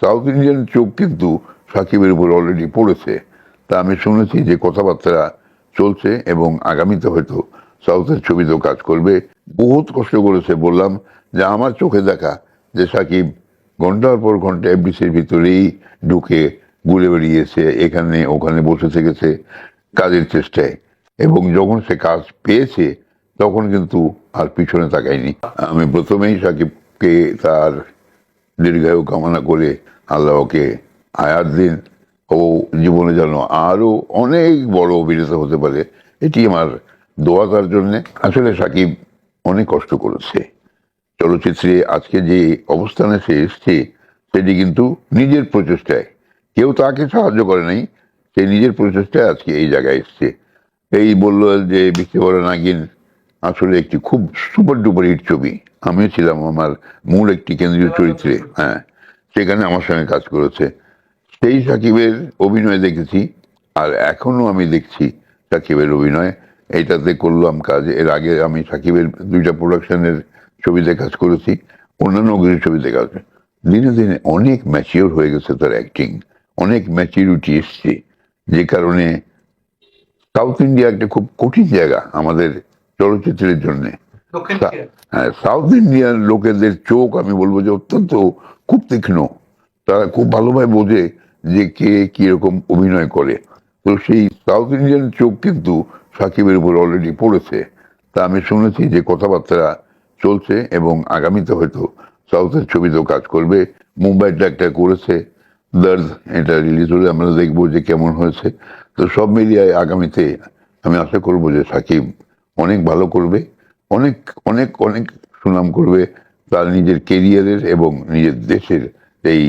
South Indian চোখ কিন্তু সাকিবের উপর অলরেডি পড়েছে। তা আমি শুনেছি যে কথাবার্তা চলছে এবং আগামীতে হয়তো সাউথের ছবিতেও কাজ করবে। বহুত কষ্ট করেছে, বললাম, যে আমার চোখে দেখা যে সাকিব ঘণ্টার পর ঘণ্টা এফডিসির ভিতরেই ঢুকে ঘুরে বেরিয়েছে এখানে ওখানে বসে থেকেছে কাজের চেষ্টায়। এবং যখন সে কাজ পেয়েছে, তখন কিন্তু আর পিছনে তাকায়নি। আমি প্রথমেই সাকিবকে তার দীর্ঘায়ু কামনা করে আল্লাহকে আয়াত দিন ও জীবনে যেন আরও অনেক বড় অভিনেতা হতে পারে, এটি আমার দোয়া তার জন্য। আসলে সাকিব অনেক কষ্ট করেছে। চলচ্চিত্রে আজকে যে অবস্থানে সে এসছে, সেটি কিন্তু নিজের প্রচেষ্টায়। কেউ তাকে সাহায্য করে নাই, সে নিজের প্রচেষ্টায় আজকে এই জায়গায় এসছে। এই বলল যে বিক্রি নাগিন আসলে একটি খুব সুপার ডুপার হিট ছবি। আমিও ছিলাম আমার মূল একটি কেন্দ্রীয় চরিত্রে হ্যাঁ সেখানে আমার সঙ্গে কাজ করেছে। সেই সাকিবের অভিনয় দেখেছি, আর এখনও আমি দেখছি সাকিবের অভিনয়। এইটাতে করলাম কাজ, এর আগে আমি সাকিবের দুইটা প্রোডাকশনের ছবিতে কাজ করেছি, অন্যান্য অগ্রিম ছবিতে কাজ। দিনে দিনে অনেক ম্যাচিওর হয়ে গেছে তার অ্যাক্টিং, অনেক ম্যাচিউরিটি এসছে। যে কারণে সাউথ ইন্ডিয়া একটা খুব কঠিন জায়গা আমাদের চলচ্চিত্রের জন্যে। হ্যাঁ সাউথ ইন্ডিয়ান লোকেদের চোখ আমি বলব যে অত্যন্ত খুব তীক্ষ্ণ। তারা খুব ভালোভাবে বোঝে যে কে কীরকম অভিনয় করে। তো সেই সাউথ ইন্ডিয়ান চোখ কিন্তু সাকিবের উপর অলরেডি পড়েছে। তা আমি শুনেছি যে কথাবার্তা চলছে এবং আগামীতে হয়তো সাউথের ছবিতেও কাজ করবে। মুম্বাইটা একটা করেছে। দর্দ এটা রিলিজ হলে আমরা দেখব যে কেমন হয়েছে। তো সব মিলিয়ে আগামীতে আমি আশা করব যে সাকিব অনেক ভালো করবে, অনেক অনেক অনেক সুনাম করবে তার নিজের কেরিয়ারের এবং নিজের দেশের এই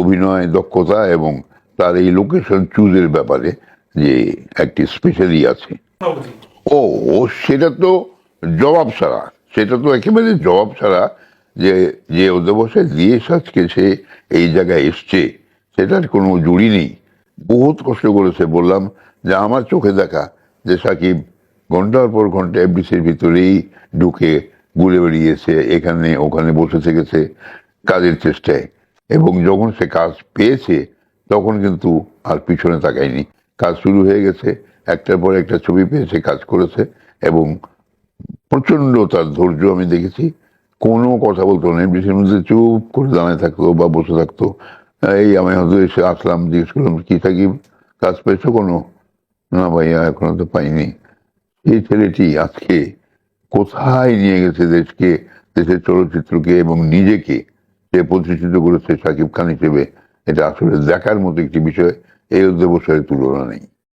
অভিনয় দক্ষতা এবং তার এই লোকেশন চুজের ব্যাপারে যে একটি স্পেশালি আছে। ও ও সেটা তো জবাব ছাড়া, সেটা তো একেবারে জবাব ছাড়া যে যে অধ্যবসায় দিয়ে আজকে সে এই জায়গায় এসছে, সেটার কোনো জুড়ি নেই। বহুত কষ্ট করেছে, বললাম যে আমার চোখে দেখা যে সাকিব ঘণ্টার পর ঘণ্টা এফডিসির ভিতরেই ঢুকে ঘুরে বেরিয়েছে এখানে, ওখানে বসে থেকেছে কাজের চেষ্টায়। এবং যখন সে কাজ পেয়েছে, তখন কিন্তু আর পিছনে তাকায়নি। কাজ শুরু হয়ে গেছে, একটার পর একটা ছবি পেয়েছে কাজ করেছে এবং প্রচণ্ড তার ধৈর্য আমি দেখেছি। কোনো কথা বলতো না এমডিসির মধ্যে চুপ করে দাঁড়ায় থাকতো বা বসে থাকতো। এই আমি হয়তো এসে আসলাম, জিজ্ঞেস করলাম, কি থাকি? কাজ পেয়েছ কোনো? না ভাইয়া, এখনও তো পাইনি। এই ছেলেটি আজকে কোথায় নিয়ে গেছে দেশকে, দেশের চলচ্চিত্রকে এবং নিজেকে সে প্রতিষ্ঠিত করেছে সাকিব খান হিসেবে? এটা আসলে দেখার মতো একটি বিষয়, এই অধ্যবসায়ের তুলনা নেই।